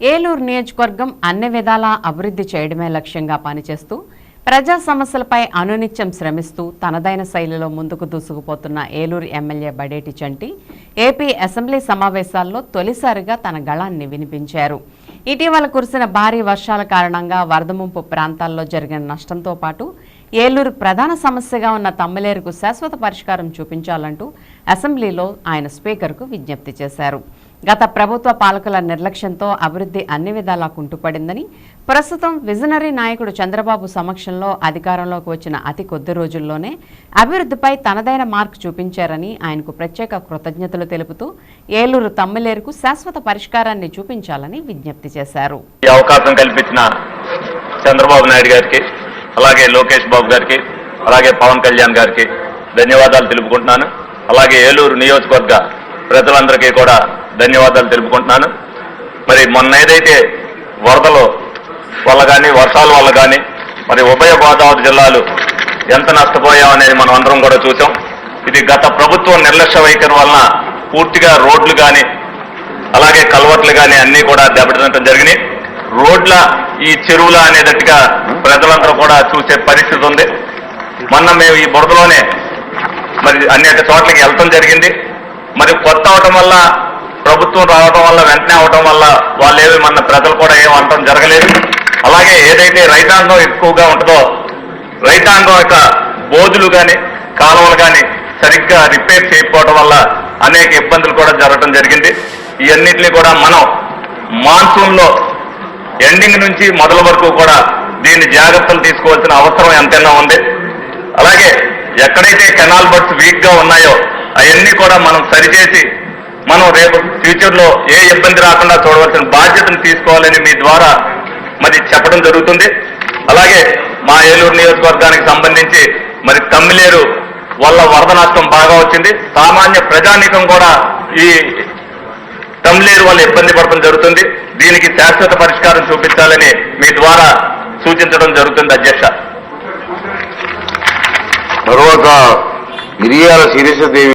ఏలూరు నియోజకవర్గం అన్ని విధాలా అభివృద్ధి చేయడమే లక్ష్యంగా పనిచేస్తూ ప్రజా సమస్యలపై అనునిత్యం శ్రమిస్తూ తనదైన శైలిలో ముందుకు దూసుకుపోతున్న Eluru MLA Badeti Chanti AP assembly సమావేశాల్లో తొలిసారిగా తన గళాన్ని వినిపించారు. ఇటీవల కురిసిన భారీ వర్షాల కారణంగా వరద ముంపు ప్రాంతాల్లో జరిగిన నష్టంతో పాటు ఏలూరు ప్రధాన సమస్యగా ఉన్న తమ్మిలేరుకు శాశ్వత పరిష్కారం చూపించాలంటూ అసెంబ్లీలో ఆయన స్పీకర్కు విజ్ఞప్తి చేశారు. గత ప్రభుత్వ పాలకుల నిర్లక్ష్యంతో అభివృద్ధి అన్ని విధాలా కుంటుపడిందని ప్రస్తుతం విజనరీ నాయకుడు చంద్రబాబు సమక్షంలో అధికారంలోకి వచ్చిన అతి కొద్ది రోజుల్లోనే అభివృద్ధిపై తనదైన మార్క్ చూపించారని ఆయనకు ప్రత్యేక కృతజ్ఞతలు తెలుపుతూ ఏలూరు తమ్మిలేరుకు శాశ్వత పరిష్కారాన్ని చూపించాలని విజ్ఞప్తి చేశారు. ఈ అవకాశం కల్పించిన చంద్రబాబు నాయుడు గారికి అలాగే లోకేష్ బాబు గారికి అలాగే పవన్ కళ్యాణ్ గారికి ధన్యవాదాలు తెలుపుకుంటున్నాను. అలాగే ఏలూరు నియోజకవర్గ ప్రజలందరికీ కూడా ధన్యవాదాలు తెలుపుకుంటున్నాను. మరి మొన్న ఏదైతే వరదలు వల్ల కానీ వర్షాల వల్ల కానీ మరి ఉభయ గోదావరి జిల్లాలు ఎంత నష్టపోయామనేది మనం అందరం కూడా చూసాం. ఇది గత ప్రభుత్వం నిర్లక్ష్య వైఖరి వలన పూర్తిగా రోడ్లు కానీ అలాగే కల్వర్ట్లు కానీ అన్నీ కూడా దెబ్బతినటం జరిగినాయి రోడ్ల ఈ చెరువుల అనేటట్టుగా ప్రజలందరూ కూడా చూసే పరిస్థితి ఉంది. మొన్న మేము ఈ బురదలోనే మరి అనేక చోట్లకి వెళ్ళటం జరిగింది. మరి కొత్త అవటం వల్ల ప్రభుత్వం రావటం వల్ల వెంటనే అవడం వల్ల వాళ్ళు ఏమి మన ప్రజలు కూడా ఏం అనటం జరగలేదు. అలాగే ఏదైతే రైతాంగం ఎక్కువగా ఉంటుందో రైతాంగం యొక్క బోధులు కానీ కాలువలు కానీ సరిగ్గా రిపేర్ చేయకపోవడం వల్ల అనేక ఇబ్బందులు కూడా జరగడం జరిగింది. ఇవన్నిటిని కూడా మనం మాన్సూన్లో ఎండింగ్ నుంచి మొదల వరకు కూడా దీన్ని జాగ్రత్తలు తీసుకోవాల్సిన అవసరం ఎంతైనా ఉంది. అలాగే ఎక్కడైతే కెనాల్ బర్డ్స్ వీక్గా ఉన్నాయో అవన్నీ కూడా మనం సరిచేసి మనం రేపు ఫ్యూచర్లో ఏ ఇబ్బంది రాకుండా చూడవలసిన బాధ్యతను తీసుకోవాలని మీ ద్వారా మరి చెప్పడం జరుగుతుంది. అలాగే మా ఏలూరు నియోజకవర్గానికి సంబంధించి మరి తమ్మిలేరు వల్ల వరద నష్టం బాగా వచ్చింది. సామాన్య ప్రజానీకం కూడా ఈ తమ్లేరు వల్ల ఇబ్బంది పడటం జరుగుతుంది. దీనికి శాశ్వత పరిష్కారం చూపించాలని మీ ద్వారా సూచించడం జరుగుతుంది అధ్యక్ష. తర్వాత మిరియాల శిరీషదేవి